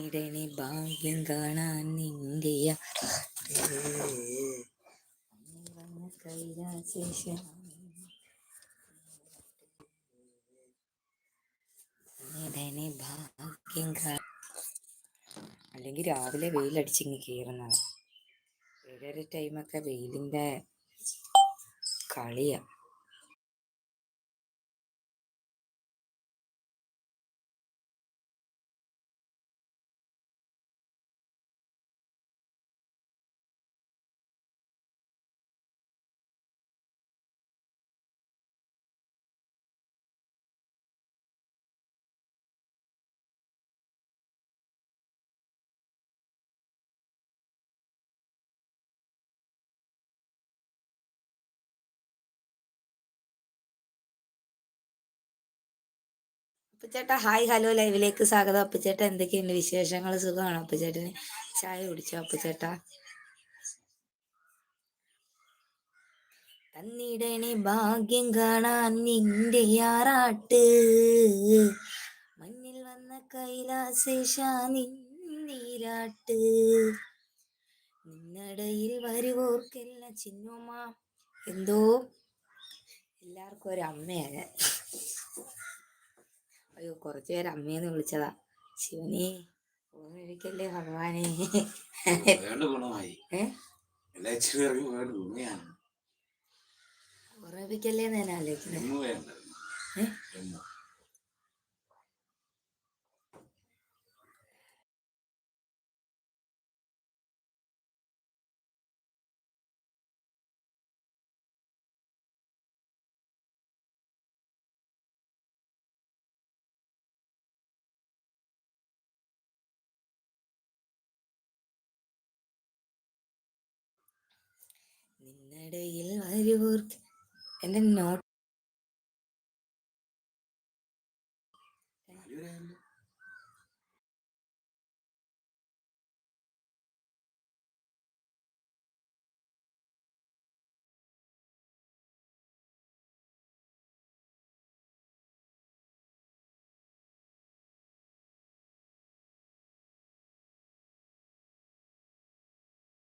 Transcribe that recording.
ഇടണി ഭാഗ്യം കാണാൻ നിന്റെ കാണാൻ അല്ലെങ്കിൽ രാവിലെ വെയിലടിച്ചിങ്ങ് കയറുന്നതാണ് ഏഴര ടൈമൊക്കെ വെയിലിന്റെ കളിയാണ് അപ്പച്ചേട്ടാ ഹായ് ഹലോ ലൈവിലേക്ക് സ്വാഗതം. അപ്പച്ചേട്ട എന്തൊക്കെയുണ്ട് വിശേഷങ്ങൾ സുഖമാണ് അപ്പച്ചേട്ടന്? ചായ കുടിച്ചോ അപ്പച്ചേട്ടാ? തന്നിടണേ ഭാഗ്യം കാണാൻ നിന്റെ യാറാട്ട് മഞ്ഞിൽ വന്ന കൈലാസേഷ നിന്നീരാട്ട് നിന്നടയിൽ വരുവോർക്കെല്ലാം ചിന്നുമാ എന്തോ? എല്ലാവർക്കും ഒരു അമ്മയാണ്. അയ്യോ കുറച്ചു പേര് അമ്മയെന്ന് വിളിച്ചതാ. ശിവനെ ഓർമ്മിക്കല്ലേ ഭഗവാനെ. ഓർമ്മിപ്പിക്കല്ലേ ഞാൻ ആലോചിക്കുന്നത് നിന്നടയിൽ വരുവോർക്ക് എന്റെ നോട്ട്